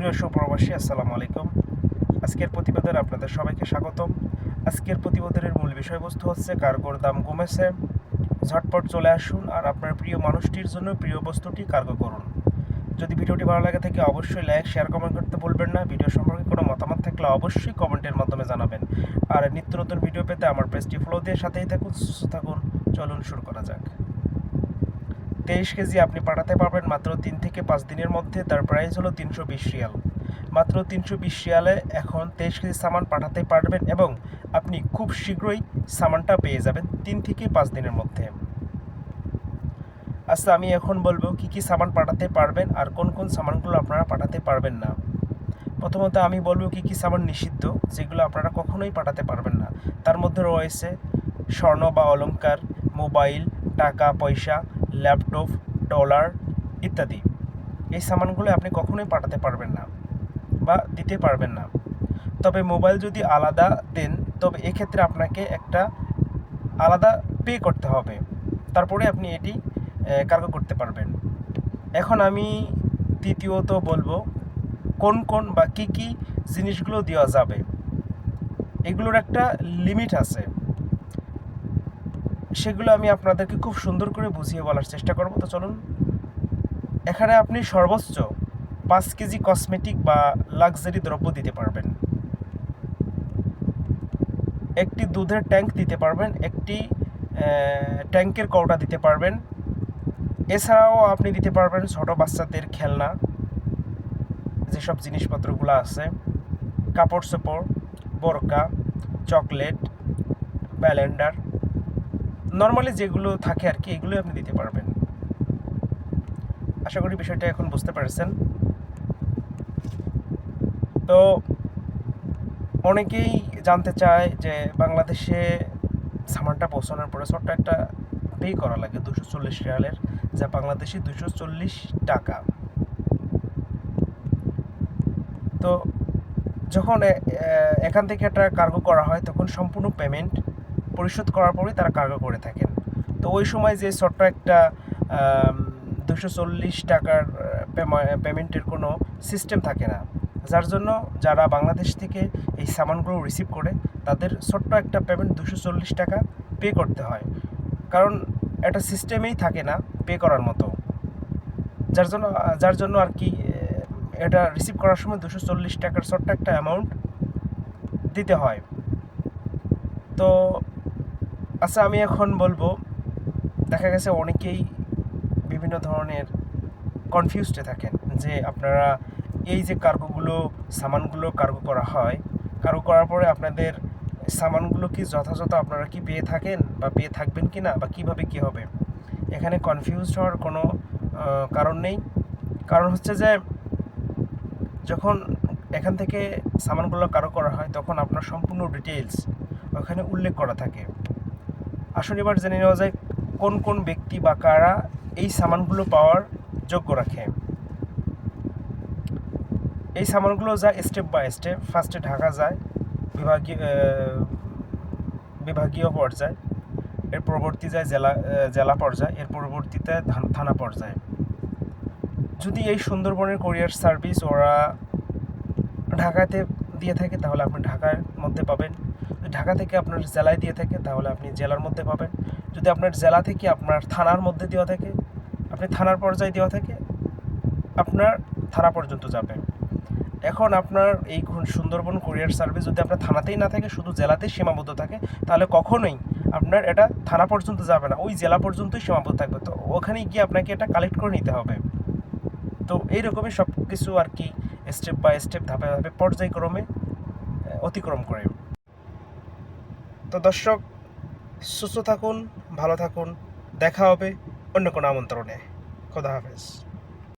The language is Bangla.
প্রিয় সুপ্রবাসী আসসালামু আলাইকুম। আজকের প্রতিবেদনে আপনাদের সবাইকে স্বাগতম। আজকের প্রতিবেদনের মূল বিষয়বস্তু হচ্ছে কার্গোর দাম কমেছে। ঝটপট চলে আসুন আর আপনার প্রিয় মানুষটির জন্য প্রিয় বস্তুটি কার্গো করুন। যদি ভিডিওটি ভালো লাগে থাকে, অবশ্যই লাইক, শেয়ার, কমেন্ট করতে ভুলবেন না। ভিডিও সম্পর্কে কোনো মতামত থাকলে অবশ্যই কমেন্টের মাধ্যমে জানাবেন। আর নিত্য নতুন ভিডিও পেতে আমার পেজটি ফলো দিয়ে সাথেই থাকুন, সুস্থ থাকুন। চলুন শুরু করা যাক। তেইশ কেজি আপনি পাঠাতে পারবেন মাত্র তিন থেকে পাঁচ দিনের মধ্যে, তার প্রাইস হলো তিনশো বিশ রিয়াল। মাত্র তিনশো বিশ রিয়ালে এখন তেইশ কেজি সামান পাঠাতে পারবেন এবং আপনি খুব শীঘ্রই সামানটা পেয়ে যাবেন তিন থেকে পাঁচ দিনের মধ্যে। আচ্ছা আমি এখন বলব কি কি সামান পাঠাতে পারবেন আর কোন কোন সামানগুলো আপনারা পাঠাতে পারবেন না। প্রথমত আমি বলব কি কি সামান নিষিদ্ধ, যেগুলো আপনারা কখনোই পাঠাতে পারবেন না। তার মধ্যে রয়েছে স্বর্ণ বা অলংকার, মোবাইল, টাকা, পয়সা ল্যাপটপ, ডলার ইত্যাদি। এই সামানগুলো আপনি কখনোই পাঠাতে পারবেন না বা দিতে পারবেন না। তবে মোবাইল যদি আলাদা দেন, তবে এক্ষেত্রে আপনাকে একটা আলাদা পে করতে হবে। তারপরে আপনি এটি কার্গো করতে পারবেন। এখন আমি তৃতীয়ত বলব, কোন কোন বা কী কী জিনিসগুলো দেওয়া যাবে, এগুলোর একটা লিমিট আছে। সেগুলো আমি আপনাদেরকে খুব সুন্দর করে বুঝিয়ে বলার চেষ্টা করব। তো চলুন, এখানে আপনি সর্বোচ্চ পাঁচ কেজি কসমেটিক বা লাক্সারি দ্রব্য দিতে পারবেন। একটি দুধের ট্যাঙ্ক দিতে পারবেন, একটি ট্যাঙ্কের কৌটা দিতে পারবেন। এছাড়াও আপনি দিতে পারবেন ছোটো বাচ্চাদের খেলনা, যেসব জিনিসপত্রগুলো আছে। কাপড় চোপড়, বোরকা, চকলেট, ব্যালেন্ডার নর্মালি যেগুলো থাকে আর কি, এগুলোই আপনি দিতে পারবেন। আশা করি বিষয়টা এখন বুঝতে পারছেন। তো অনেকেই জানতে চায় যে বাংলাদেশে সামানটা পৌঁছানোর পরে ছোট্ট একটা পে করা লাগে, দুশো চল্লিশ রিয়ালের, যা বাংলাদেশি দুশো চল্লিশ টাকা। তো যখন এখান থেকে একটা কার্গো করা হয়, তখন সম্পূর্ণ পেমেন্ট পরিশোধ করার পরেই তারা কার্গো করে থাকেন। তো ওই সময় যে ছোট্ট একটা দুশো চল্লিশ টাকার পেমেন্টের কোনো সিস্টেম থাকে না। যার জন্য যারা বাংলাদেশ থেকে এই সামানগুলো রিসিভ করে, তাদের ছোট্ট একটা পেমেন্ট দুশো চল্লিশ টাকা পে করতে হয়। কারণ একটা সিস্টেমেই থাকে না পে করার মতো। যার জন্য যার জন্য আর কি এটা রিসিভ করার সময় দুশো চল্লিশ টাকার ছোট্ট একটা অ্যামাউন্ট দিতে হয়। তো আচ্ছা আমি এখন বলব, দেখা গেছে অনেকেই বিভিন্ন ধরনের কনফিউজডে থাকেন যে আপনারা এই যে কার্গোগুলো সামানগুলো কার্গো করা হয় কার্গো করার পরে আপনাদের সামানগুলো কি যথাযথ আপনারা কি পেয়ে থাকেন বা পেয়ে থাকবেন কি না বা কীভাবে কী হবে? এখানে কনফিউজড হওয়ার কোনো কারণ নেই। কারণ হচ্ছে যে, যখন এখান থেকে সামানগুলো কারও করা হয়, তখন আপনার সম্পূর্ণ ডিটেলস ওখানে উল্লেখ করা থাকে। আসুন এবার জেনে নেওয়া যায় কোন কোন ব্যক্তি বা কারা এই সামানগুলো পাওয়ার যোগ্য রাখে। এই সামানগুলো যায় স্টেপ বাই স্টেপ ফার্স্টে ঢাকা যায়, বিভাগীয় বিভাগীয় পর্যায়ে, এর পরবর্তী যায় জেলা জেলা পর্যায়ে, এর পরবর্তীতে থানা পর্যায়ে। যদি এই সুন্দরবনের কোরিয়ার সার্ভিস ওরা ঢাকাতে দিয়ে থাকে, তাহলে আপনি ঢাকার মধ্যে পাবেন। ঢাকা থেকে আপনার জেলায় দিয়ে থাকে, তাহলে আপনি জেলার মধ্যে পাবেন। যদি আপনার জেলা থেকে আপনার থানার মধ্যে দেওয়া থাকে, আপনি থানার পর্যায়ে দেওয়া থাকে, আপনার থানা পর্যন্ত যাবে। এখন আপনার এই সুন্দরবন কুরিয়ার সার্ভিস যদি আপনার থানাতেই না থাকে, শুধু জেলাতেই সীমাবদ্ধ থাকে, তাহলে কখনোই আপনার এটা থানা পর্যন্ত যাবে না, ওই জেলা পর্যন্তই সীমাবদ্ধ থাকবে। তো ওখানে গিয়ে আপনাকে এটা কালেক্ট করে নিতে হবে। তো এইরকমই সব কিছু আর কি স্টেপ বাই স্টেপ ধাপে ধাপে পর্যায়ক্রমে অতিক্রম করে। তো দর্শক সুস্থ থাকুন ভালো থাকুন দেখা হবে অন্য কোনো আমন্ত্রণে। খোদা হাফেজ।